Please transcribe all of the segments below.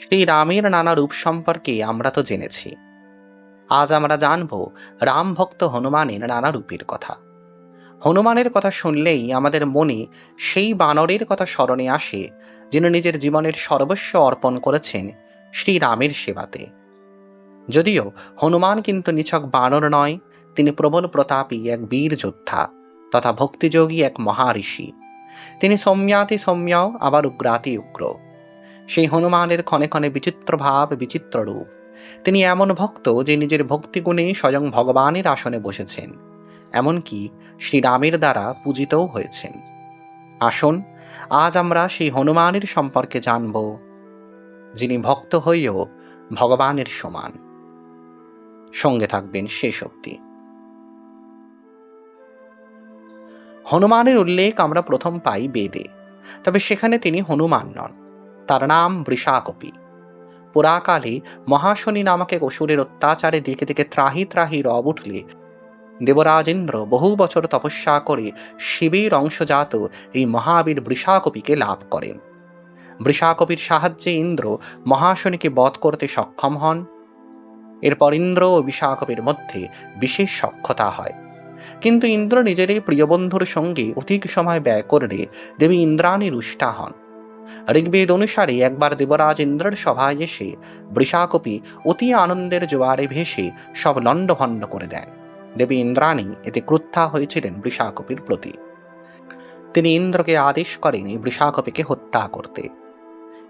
শ্রী রামের নানা রূপ সম্পর্কে আমরা তো জেনেছি। আজ আমরা জানব রাম ভক্ত হনুমানের নানা রূপের কথা। হনুমানের কথা শুনলেই আমাদের মনে সেই বানরের কথা স্মরণে আসে, যিনি নিজের জীবনের সর্বস্ব অর্পণ করেছেন শ্রীরামের সেবাতে। যদিও হনুমান কিন্তু নিছক বানর নয়, তিনি প্রবল প্রতাপী এক বীর যোদ্ধা তথা ভক্তিযোগী এক মহাঋষি। তিনি সৌম্যাতি সৌম্যাও, আবার উগ্রাতি উগ্র। সেই হনুমানের ক্ষণে ক্ষণে বিচিত্র ভাব, বিচিত্র রূপ। তিনি এমন ভক্ত যে নিজের ভক্তিগুণে স্বয়ং ভগবানের আসনে বসেছেন। এমনকি শ্রীরামের দ্বারা পূজিতও হয়েছেন। আসুন, আজ আমরা সেই হনুমানের সম্পর্কে জানব, যিনি ভক্ত হয়েও ভগবানের সমান। সঙ্গে থাকবেন শেষ অব্দি হনুমানের উল্লেখ আমরা প্রথম পাই বেদে, তবে সেখানে তিনি হনুমান নন। তার নাম বৃষাকপি। পুরাকালে মহাশনি নামকে অসুরের অত্যাচারে দিকে দিকে ত্রাহি ত্রাহি রব উঠলে। দেবরাজেন্দ্র বহু বছর তপস্যা করে শিবের অংশজাত এই মহাবীর বৃষাকপিকে লাভ করেন। বৃষাকপির সাহায্যে ইন্দ্র মহাশনিকে বধ করতে সক্ষম হন। এরপর ইন্দ্র ও বিশাকপির মধ্যে বিশেষ সক্ষতা হয়। কিন্তু ইন্দ্র নিজের এই প্রিয় বন্ধুর সঙ্গে অধিক সময় ব্যয় করলে দেবী ইন্দ্রাণী রুষ্টা হন। ঋগ্বেদ অনুসারে একবার দেবরাজ ইন্দ্রের সভায় এসে বৃষাকপি অতি আনন্দের জোয়ারে ভেসে সব লণ্ডভণ্ড করে দেন। দেবী ইন্দ্রাণী এতে ক্রুদ্ধা হয়েছিলেন বৃষাকপির প্রতি। তিনি ইন্দ্রকে আদেশ করেন এই বৃষাকপিকে হত্যা করতে।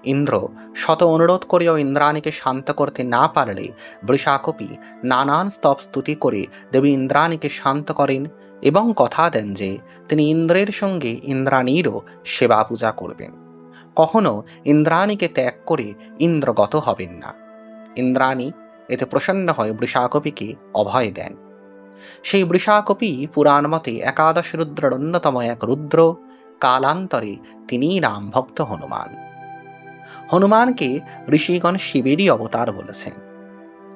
ইন্দ্র শত অনুরোধ করেও ইন্দ্রাণীকে শান্ত করতে না পারলে বৃষাকপি নানান স্তব স্তুতি করে দেবী ইন্দ্রাণীকে শান্ত করেন এবং কথা দেন যে তিনি ইন্দ্রের সঙ্গে ইন্দ্রাণীরও সেবা পূজা করবেন। কখনো ইন্দ্রাণীকে ত্যাগ করে ইন্দ্রগত হবেন না। ইন্দ্রাণী এতে প্রসন্ন হয়ে বৃষাকপিকে অভয় দেন। সেই বৃষাকপি পুরাণ মতে একাদশ রুদ্রের অন্যতম এক রুদ্র, কালান্তরে তিনিই রাম ভক্ত হনুমান। হনুমানকে ঋষিগণ শিবেরই অবতার বলেছেন।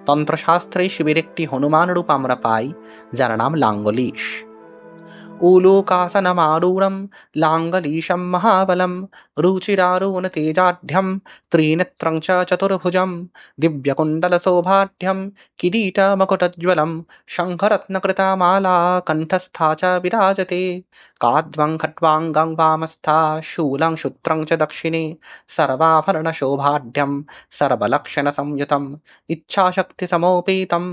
তন্ত্রশাস্ত্রে শিবের একটি হনুমান রূপ আমরা পাই, যার নাম লাঙ্গলীশ। ఊలోకాసనమారూఢం లాङ्गलीशं महाबलं रुचिरारोणतेजाढ्यं त्रिनेत्रं च चतुर्भुजं दिव्यकुण्डलशोभाढ्यं किरीटमकुटज्वलं शङ्खरत्नकृतामाला कण्ठस्था च विराजते काद्वं खट्वाङ्गं वामस्था शूलं शुत्रं च दक्षिणे सर्वाभरणशोभाढ्यं सर्वलक्षणसंयुतम् इच्छाशक्तिसमोपेतं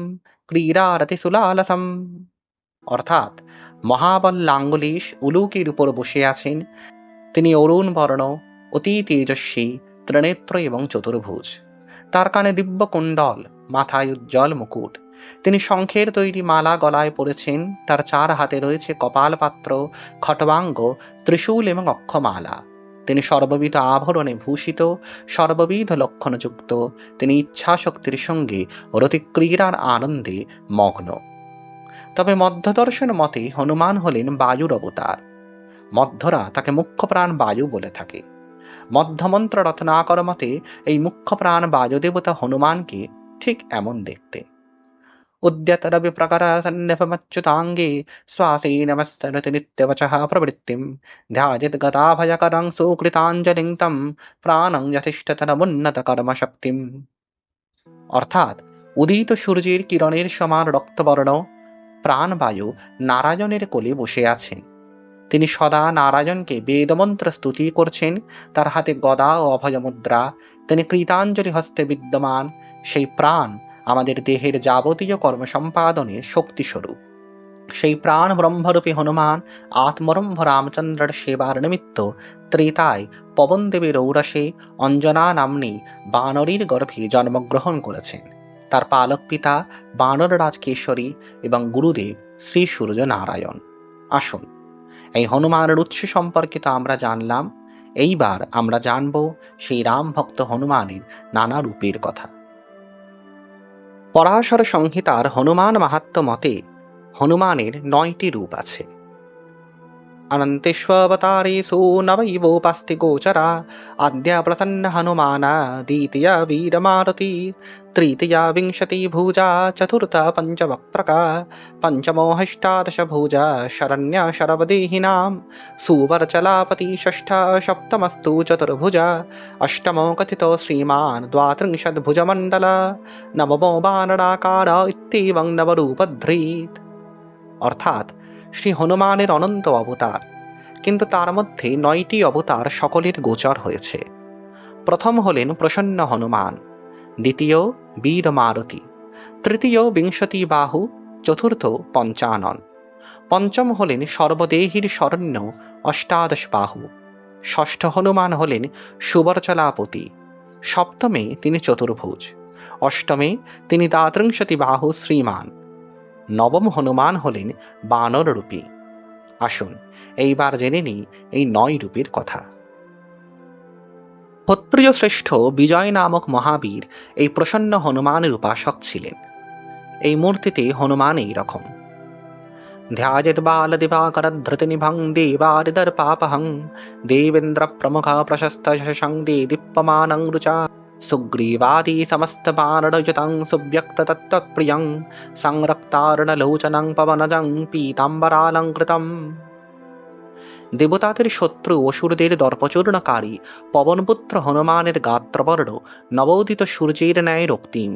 क्रीडारतिसुलालसम् অর্থাৎ মহাবল লাঙ্গুলিশ উলুকের উপর বসে আছেন। তিনি অরুণ বর্ণ, অতি তেজস্বী, ত্রিনেত্র এবং চতুর্ভুজ। তার কানে দিব্য কুণ্ডল, মাথায় উজ্জ্বল মুকুট। তিনি শঙ্খের তৈরি মালা গলায় পরেছেন। তার চার হাতে রয়েছে কপাল পাত্র খটবাঙ্গ ত্রিশূল এবং অক্ষমালা। তিনি সর্ববিধ আভরণে ভূষিত, সর্ববিধ লক্ষণযুক্ত। তিনি ইচ্ছাশক্তির সঙ্গে রতিক্রীড়ার আনন্দে মগ্ন। তবে মধ্যদর্শন মতে হনুমান হলেন বায়ুর অবতার। মধ্যরা তাকে মুখ্য প্রাণ বায়ু বলে থাকে। মধ্যমন্ত্র রত্নাকর মতে এই মুখ্য প্রাণ বায়ুদেবতা হনুমানকে ঠিক এমন দেখতে। শ্বাসেন নমস্তরতি নিত্যবচः প্রবৃত্তিম। ধ্যাযেত গতাভয়করং সুকৃতাঞ্জলিং তম প্রাণং যথেষ্টতরমুন্নত কর্মশক্তিম। অর্থাৎ, উদিত সূর্যের কিরণের সমান রক্তবর্ণ প্রাণবায়ু নারায়ণের কোলে বসে আছেন। তিনি সদা নারায়ণকে বেদমন্ত্র স্তুতি করছেন, তার হাতে গদা ও অভয়মুদ্রা, তিনি কৃতাঞ্জলি হস্তে বিদ্যমান, সেই প্রাণ আমাদের দেহের যাবতীয় কর্ম সম্পাদনে শক্তিস্বরূপ। সেই প্রাণ ব্রহ্মরূপী হনুমান আত্মরম্ভ রামচন্দ্রের সেবার নিমিত্ত ত্রেতায় পবনদেবের ঔরসে অঞ্জনা নাম্নী বানরীর গর্ভে জন্মগ্রহণ করেছেন। তার পালক পিতা বানররাজ কেশরী এবং গুরুদেব শ্রী সূর্য নারায়ণ আসুন, এই হনুমানের উৎস সম্পর্কে তো আমরা জানলাম। এইবার আমরা জানব সেই রাম ভক্ত হনুমানের নানা রূপের কথা। পরাশর সংহিতার হনুমান মাহাত্ম মতে হনুমানের নয়টি রূপ আছে। अनन्तेष्वतारे सू नवैवोपास्तिगोचरा अद्य प्रसन्नहनुमाना द्वितीया वीरमारुति तृतीया विंशति भुजा चतुर्थ पञ्चवक्त्रक पञ्चमोऽष्टादशभुज शरण्य शरवदेहिनां सुवरचलापति षष्ठा सप्तमस्तु चतुर्भुजा अष्टमो कथितो श्रीमान् द्वात्रिंशद्भुजमण्डल नवमो बाणडाकार इत्येवं नवरूपध्रीत् अर्थात् শ্রী হনুমানের অনন্ত অবতার। কিন্তু তার মধ্যে নয়টি অবতার সকলের গোচর হয়েছে। প্রথম হলেন প্রসন্ন হনুমান, দ্বিতীয় বীর মারুতি, তৃতীয় বিংশতি বাহু, চতুর্থ পঞ্চানন। পঞ্চম হলেন সর্বদেহীর শরণ্য অষ্টাদশ বাহু। ষষ্ঠ হনুমান হলেন সুবরচলাপতি। সপ্তমে তিনি চতুর্ভুজ। অষ্টমে তিনি দ্বাত্রিংশতি বাহু শ্রীমান। নবম হনুমান হলেন বানর রূপী। আসুন, এইবার জেনে নিই এই নয় রূপীর কথা। ক্ষত্রিয় শ্রেষ্ঠ বিজয় নামক মহাবীর এই প্রসন্ন হনুমানের উপাসক ছিলেন। এই মূর্তিতে হনুমান এই রকম ধ্যাজেদ্বাল দিবাকরধৃতিনিভং দেবারিদর্পাপহং দেবেন্দ্র প্রমুখ প্রশস্ত শশং দে দীপ্যমানং রুচা। सुग्रीवादि समस्तबाणयुतं सुव्यक्ततत्त्वप्रियं সংরক্তারণলোচনং পবনজং পীতাম্বরালঙ্কৃতম দেবতাদের শত্রু অসুরদের দর্পচূর্ণকারী পবনপুত্র হনুমানের গাত্রবর্ণ নবোদিত সূর্যের ন্যায় রক্তিম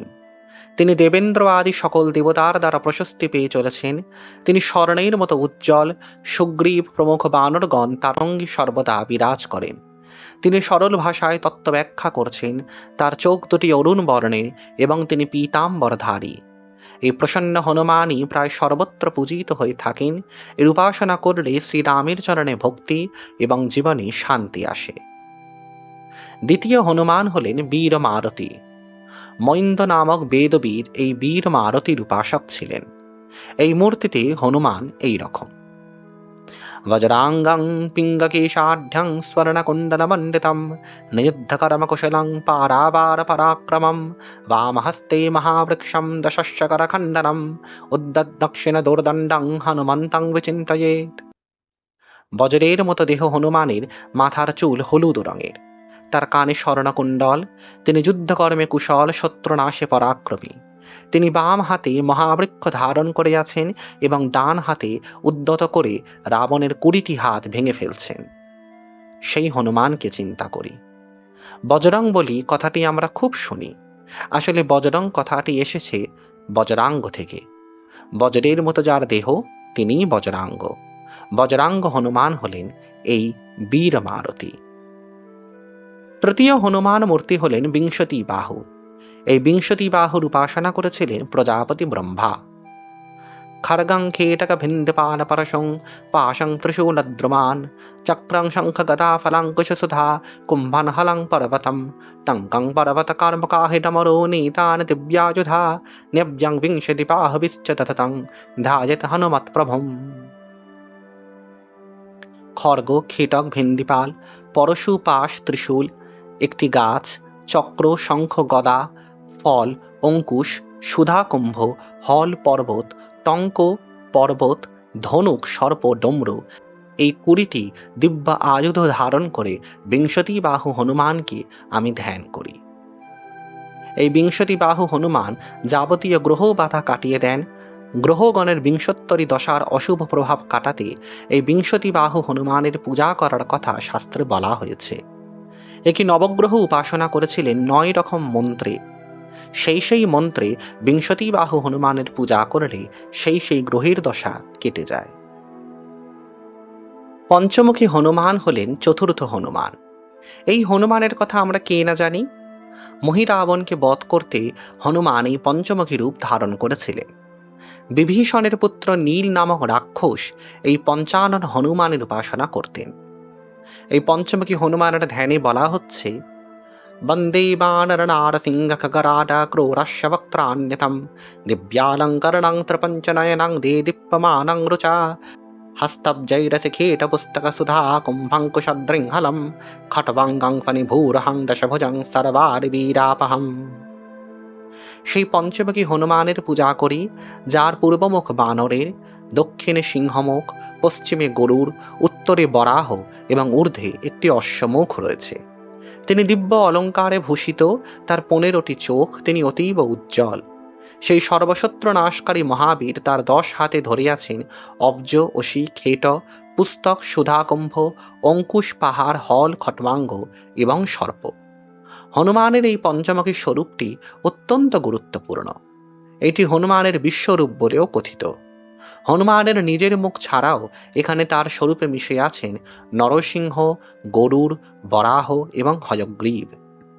তিনি দেবেন্দ্র আদি সকল দেবতার দ্বারা প্রশস্তি পেয়ে চলেছেন তিনি স্বর্ণের মতো উজ্জ্বল সুগ্রীব প্রমুখ বানরগণ তার অঙ্গী সর্বদা বিরাজ করেন তিনি সরল ভাষায় তত্ত্ব ব্যাখ্যা করছেন। তার চোখ দুটি অরুণ বর্ণের এবং তিনি পীতাম্বরধারী। এই প্রসন্ন হনুমানই প্রায় সর্বত্র পূজিত হয়ে থাকেন। এর উপাসনা করলে শ্রীরামের চরণে ভক্তি এবং জীবনে শান্তি আসে। দ্বিতীয় হনুমান হলেন বীর মারতী। মৈন্দ নামক বেদবীর এই বীর মারতীর উপাসক ছিলেন। এই মূর্তিটি হনুমান এই রকম वज्राङ्गं पिङ्गकेशाढ्यं स्वर्णकुण्डलमण्डितं नियुद्धकर्मकुशलं पारावारपराक्रमं वामहस्ते महावृक्षं दशश्चकरखण्डनम् উদ্দক্ষিণদোর্দণ্ডং হনুমন্তং বিচিন্তয়েত বজ্রের মতো দেহ হনুমানের মাথার চুল হলুদ রঙের তার কানে স্বর্ণকুণ্ডল তিনি যুদ্ধকর্মে কুশল শত্রুনাশে পরাক্রমী তিনি বাম হাতে মহাবৃক্ষ ধারণ করে আছেন এবং ডান হাতে উদ্যত করে রাবণের কুড়িটি হাত ভেঙে ফেলছেন। সেই হনুমানকে চিন্তা করি। বজরং বলি, কথাটি আমরা খুব শুনি। আসলে বজরং কথাটি এসেছে বজরাঙ্গ থেকে। বজ্রের মতো যার দেহ, তিনিই বজরাঙ্গ। বজরাঙ্গ হনুমান হলেন এই বীর মারতী তৃতীয় হনুমান মূর্তি হলেন বিংশতি বাহু। এই বিংশতি বাহুর উপাসনা করেছিলেন প্রজাপতি ব্রহ্মা। খড়গং খেটক ভিন্দপান পরশং, পাশং ত্রিশূলদ্রুমান চক্রং শঙ্খ গদা ফলাঙ্কুশ সুধা কুম্ভন হলং পর্বতম, টঙ্কং পর্বত কর্মকাহিটমরো নীতান দিব্যাযুধা, নিব্যং বিংশতি বাহবিশ্চ তথতং ধ্যায়ত হনুমৎ প্রভুম। খড়গ, খেটক ভিন্দিপাল পরশু, পাশ, ত্রিশূল, একটি গাছ চক্র, শঙ্খ, গদা, ফল, অঙ্কুশ, সুধাকুম্ভ, হল, পর্বত, টঙ্ক, পর্বত, ধনুক, সর্প, ডম্র। এই কুড়িটি দিব্য আয়ুধ ধারণ করে বিংশতি বাহু হনুমানকে আমি ধ্যান করি। এই বিংশতি বাহু হনুমান যাবতীয় গ্রহ বাধা কাটিয়ে দেন। গ্রহগণের বিংশোত্তরী দশার অশুভ প্রভাব কাটাতে এই বিংশতি বাহু হনুমানের পূজা করার কথা শাস্ত্রে বলা হয়েছে। একটি নবগ্রহ উপাসনা করেছিলেন নয় রকম মন্ত্রে। সেই সেই মন্ত্রে বিংশতি বাহু হনুমানের পূজা করলে সেই সেই গ্রহের দশা কেটে যায়। পঞ্চমুখী হনুমান হলেন চতুর্থ হনুমান। এই হনুমানের কথা আমরা কে না জানি? মহিরাবণকে বধ করতে হনুমান এই পঞ্চমুখী রূপ ধারণ করেছিলেন। বিভীষণের পুত্র নীল নামক রাক্ষস এই পঞ্চানন হনুমানের উপাসনা করতেন। এই পঞ্চমুখী হনুমানের ধ্যানে বলা হচ্ছে, বন্দে বানরনারসিংহকরাট ক্রোরশবক্ত্রান্যতম দিব্যালঙ্করণং ত্রপঞ্চনয়নং দে দীপ্যমানং রুচা হস্তব্জৈরসিখেটপুস্তকসুধা কুম্ভঙ্কুশদৃংহলম খটবাঙ্গং ফণিভূরহং দশভুজং সর্বারবীরাপহম সেই পঞ্চমুখী হনুমানের পূজা করি, যার পূর্বমুখ বানরের দক্ষিণে সিংহমুখ, পশ্চিমে গরুর উত্তরে বরাহ এবং ঊর্ধ্বে একটি অশ্বমুখ রয়েছে। তিনি দিব্য অলঙ্কারে ভূষিত, তার পনেরোটি চোখ তিনি অতীব উজ্জ্বল। সেই সর্বশত্র নাশকারী মহাবীর তার দশ হাতে ধরিয়াছেন অব্জ অসি খেট পুস্তক, সুধাকুম্ভ, অঙ্কুশ পাহাড়, হল, খটমাঙ্গ এবং সর্প। হনুমানের এই পঞ্চমুখী স্বরূপটি অত্যন্ত গুরুত্বপূর্ণ। এটি হনুমানের বিশ্বরূপ বলেও কথিত। হনুমানের নিজের মুখ ছাড়াও এখানে তার স্বরূপে মিশে আছেন নরসিংহ গরুর বরাহ এবং হয়গ্রীব।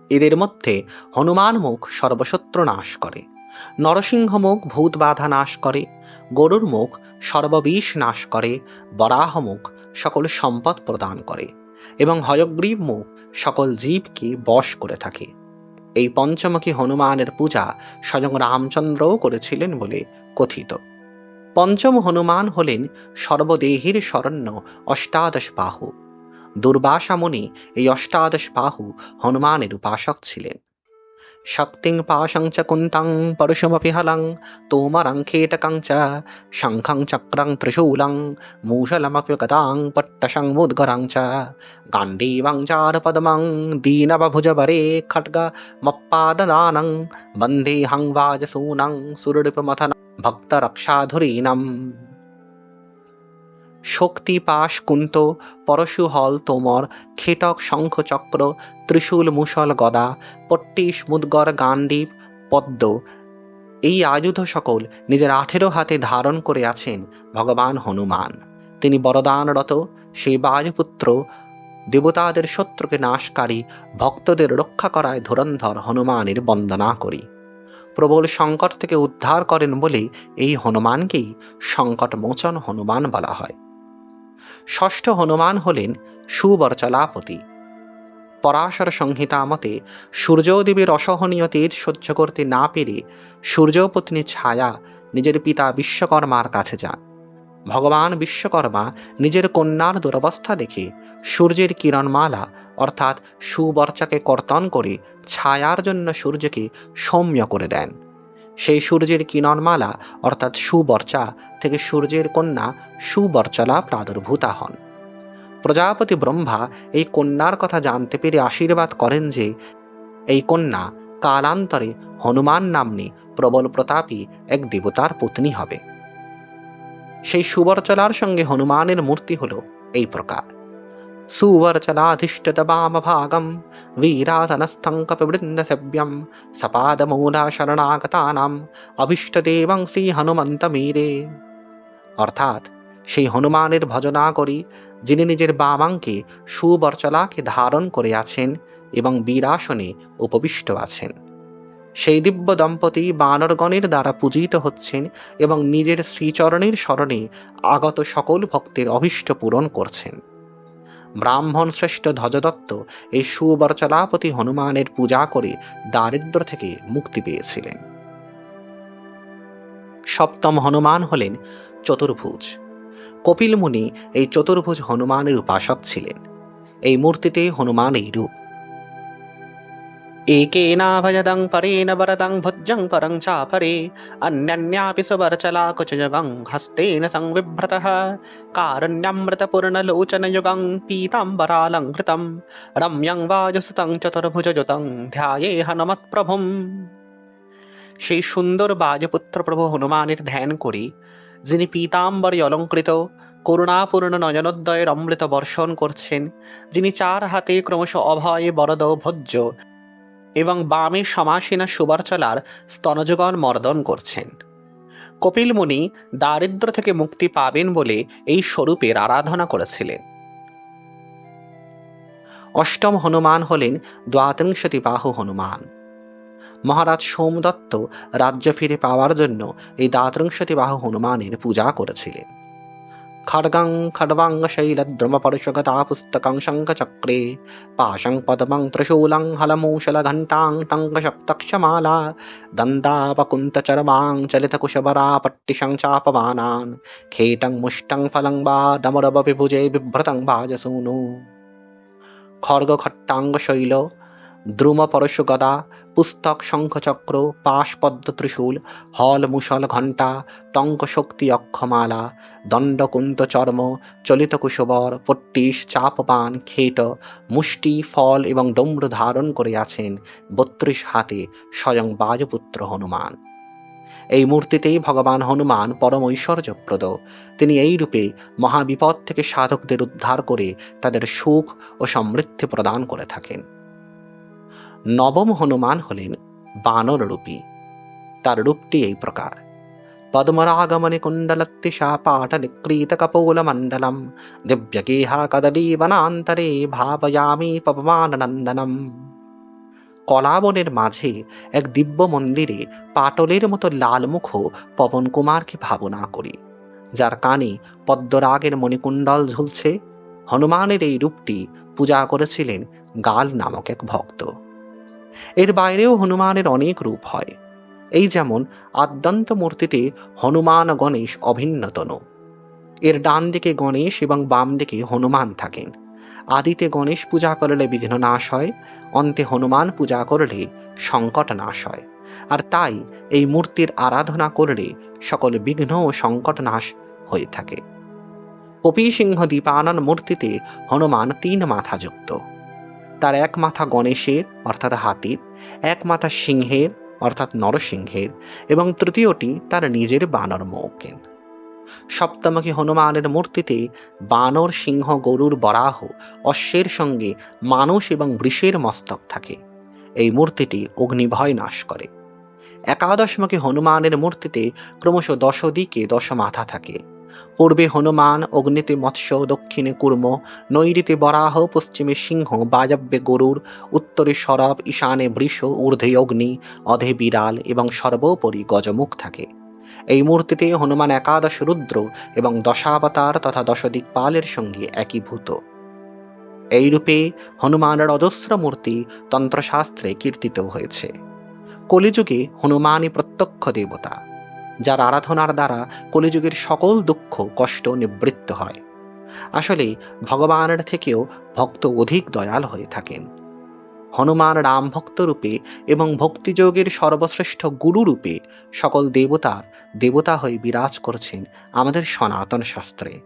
এদের মধ্যে হনুমান মুখ সর্বশত্র নাশ করে, নরসিংহ মুখ ভূত বাধা নাশ করে গরুর মুখ সর্ববিষ নাশ করে, বরাহ মুখ সকল সম্পদ প্রদান করে এবং হয়গ্রীব মুখ সকল জীবকে বশ করে থাকে। এই পঞ্চমুখী হনুমানের পূজা স্বয়ং রামচন্দ্রও করেছিলেন বলে কথিত। পঞ্চম হনুমান হলেন সর্বদেহের শরণ্য অষ্টাদশ বাহু। দুর্বাসামণি এই অষ্টাদশ বাহু হনুমানের উপাসক ছিলেন। শক্তিং পাশং চ কুন্তং পরশুমপিহলং তোমরং খেটকং চ শঙ্খং চক্রং ত্রিশূলং মূষলমপি গদাং পট্টশং মুদ্গরং চ গাণ্ডীবং চারপদমং দীনবভুজবরে খট্গমপ্পাদদানং বন্দেহং বাজসূনং সুরডিপমথন ভক্তরক্ষাধুরীনম শক্তি পাশ কুন্ত পরশু হল তোমর খেটক শঙ্খ চক্র ত্রিশূল মুসল গদা পট্টিস মুদগর গান্ডীব পদ্ম এই আয়ুধ সকল নিজের আঠেরো হাতে ধারণ করে আছেন ভগবান হনুমান। তিনি বরদানরত, সেই বায়ুপুত্র, দেবতাদের শত্রুকে নাশকারী, ভক্তদের রক্ষা করায় ধুরন্ধর হনুমানের বন্দনা করি। প্রবল সংকট থেকে উদ্ধার করেন বলে এই হনুমানকেই সংকট মোচন হনুমান বলা হয়। ষষ্ঠ হনুমান হলেন সুবরচলাপতি। পরাশর সংহিতা মতে সূর্যদেবের অসহনীয় তেজ সহ্য করতে না পেরে সূর্যপত্নী ছায়া নিজের পিতা বিশ্বকর্মার কাছে যান। ভগবান বিশ্বকর্মা নিজের কন্যার দুরবস্থা দেখে সূর্যের কিরণমালা অর্থাৎ সুবর্চাকে কর্তন করে ছায়ার জন্য সূর্যকে সৌম্য করে দেন। সেই সূর্যের কিরণমালা, অর্থাৎ সুবর্চা, থেকে সূর্যের কন্যা সুবর্চলা প্রাদুর্ভূতা হন। প্রজাপতি ব্রহ্মা এই কন্যার কথা জানতে পেরে আশীর্বাদ করেন যে, এই কন্যা কালান্তরে হনুমান নাম্নী প্রবল প্রতাপী এক দেবতার পত্নী হবে। সেই সুবর্চলার সঙ্গে হনুমানের মূর্তি হল এই প্রকার। বীরাসনস্থং কপিবৃন্দসভ্যম সপাদমূলা শরণাগতানাম অভীষ্টদেবং শ্রী হনুমন্তমীরে অর্থাৎ সেই হনুমানের ভজনা করি যিনি নিজের বামাঙ্কে সুবর্চলাকে ধারণ করে আছেন এবং বীরাসনে উপবিষ্ট আছেন সেই দিব্য দম্পতি বানরগণের দ্বারা পূজিত হচ্ছেন এবং নিজের শ্রীচরণের স্মরণে আগত সকল ভক্তের অভীষ্ট পূরণ করছেন। ব্রাহ্মণ শ্রেষ্ঠ ধ্বজদত্ত এই সুবরচলাপতি হনুমানের পূজা করে দারিদ্র থেকে মুক্তি পেয়েছিলেন। সপ্তম হনুমান হলেন চতুর্ভুজ। কপিল মুনি এই চতুর্ভুজ হনুমানের উপাসক ছিলেন। এই মূর্তিতে হনুমান এই রূপ। एकेनाभयदं परेण वरदं भुजं परं चापरे अन्यन्यापि सुवर्चलाकुचयुगं हस्तेन संविभ्रतः कारण्यमृतपूर्णलोचनयुगं पीताम्बरालङ्कृतं रम्यं वाजुसुतं চতুর্ভুজযুতং ধ্যায়ে হনুমৎপ্রভুম সেই সুন্দর বাজপুত্র প্রভু হনুমানের ধ্যান করি যিনি পীতাম্বরে অলঙ্কৃত করুণাপূর্ণ নয়নোদ্দয়ের অমৃত বর্ষণ করছেন যিনি চার হাতে ক্রমশ অভয় বরদ ভোজ্য এবং বামে সমাসীনা সুবর্চলার স্তনযুগল মর্দন করছেন। কপিল মুনি দারিদ্র থেকে মুক্তি পাবেন বলে এই স্বরূপের আরাধনা করেছিলেন। অষ্টম হনুমান হলেন দ্বাত্রিংশতি বাহু হনুমান। মহারাজ সোমদত্ত রাজ্য ফিরে পাওয়ার জন্য এই দ্বাত্রিংশতি বাহু হনুমানের পূজা করেছিলেন। खड्गं खड्वाङ्गशैलद्रुमपरुषगता पुस्तकं शङ्खचक्रे पाशं पद्मं त्रिशूलं हलमूशलघण्टां टङ्कशक्तक्षमाला दन्दापकुन्तचरमाङ्लितकुशबरा चलितकुशबरापट्टिशं चापमानान् खेटं मुष्टं फलं वा दमरबपिभुजे बिभ्रतं भाजसूनु। खड्गखट्टाङ्गशैल খট্টাঙ্গ শৈল দ্রুম পরশু গদা পুস্তক শঙ্খচক্র পাশপদ্ম ত্রিশূল হল মুসল ঘণ্টা টঙ্ক শক্তি অক্ষমালা, দণ্ডকুন্ত চর্ম, চলিত কুশবর পট্টিস চাপপান খেট মুষ্টি, ফল এবং ডম্র ধারণ করে আছেন বত্রিশ হাতে স্বয়ং বায়ুপুত্র হনুমান। এই মূর্তিতেই ভগবান হনুমান পরম ঐশ্বর্যপ্রদ। তিনি এই রূপে মহাবিপদ থেকে সাধকদের উদ্ধার করে তাদের সুখ ও সমৃদ্ধি প্রদান করে থাকেন। নবম হনুমান হলেন বানর রূপী। তার রূপটি এই প্রকার। পদ্মরাগমণি কুণ্ডলত্তিশা পাট নিক্রীত কপোল মণ্ডলম দিব্যগেহা কদলী বনান্তরে ভাবয়ামি পবমান নন্দনম। কলাবনের মাঝে এক দিব্য মন্দিরে পাটলের মতো লালমুখ পবন কুমারকে ভাবনা করি, যার কানে পদ্মরাগের মণিকুণ্ডল ঝুলছে। হনুমানের এই রূপটি পূজা করেছিলেন গাল নামক এক ভক্ত। এর বাইরেও হনুমানের অনেক রূপ হয়। এই যেমন আদ্যন্ত মূর্তিতে হনুমান গণেশ অভিন্নতন। এর ডান দিকে গণেশ এবং বাম দিকে হনুমান থাকেন। আদিতে গণেশ পূজা করলে বিঘ্ন নাশ হয়, অন্তে হনুমান পূজা করলে সংকট নাশ হয়। আর তাই এই মূর্তির আরাধনা করলে সকল বিঘ্ন ও সংকট নাশ হয়ে থাকে। কপি সিংহ দীপানন মূর্তিতে হনুমান তিন মাথা যুক্ত। তার এক মাথা গণেশের, অর্থাৎ হাতির, এক মাথা সিংহের, অর্থাৎ নরসিংহের, এবং তৃতীয়টি তার নিজের বানর মৌকেন সপ্তমুখী হনুমানের মূর্তিতে বানর, সিংহ, গরুর বরাহ, অশ্বের সঙ্গে মানুষ এবং বৃষের মস্তক থাকে। এই মূর্তিটি অগ্নিভয় নাশ করে। একাদশমুখী হনুমানের মূর্তিতে ক্রমশ দশ দিকে দশ মাথা থাকে। পূর্বে হনুমান, অগ্নিতে মৎস্য, দক্ষিণে কুর্ম নৈরীতে বরাহ, পশ্চিমে সিংহ বায়ব্যে গরুর উত্তরে সরব, ঈশানে বৃষ, ঊর্ধ্বে অগ্নি, অধে বিড়াল এবং সর্বোপরি গজমুখ থাকে। এই মূর্তিতে হনুমান একাদশ রুদ্র এবং দশাবতার তথা দশদিকপালের সঙ্গে একীভূত। এইরূপে হনুমানের অজস্র মূর্তি তন্ত্রশাস্ত্রে কীর্তিত হয়েছে। কলিযুগে হনুমানই প্রত্যক্ষ দেবতা। যার আরাধনার দ্বারা কলিযুগের সকল দুঃখ, কষ্ট নিবৃত্ত হয়। আসলে ভগবানের থেকেও ভক্ত অধিক দয়াল হয়ে থাকেন। হনুমান রাম ভক্ত রূপে এবং ভক্তিযোগের সর্বশ্রেষ্ঠ গুরু রূপে সকল দেবতার দেবতা হয়ে বিরাজ করছেন আমাদের সনাতন শাস্ত্রে।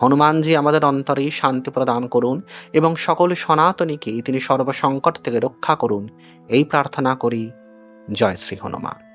হনুমানজি আমাদের অন্তরে শান্তি প্রদান করুন এবং সকল সনাতনীকে তিনি সর্বসংকট থেকে রক্ষা করুন, এই প্রার্থনা করি। জয় শ্রী হনুমান।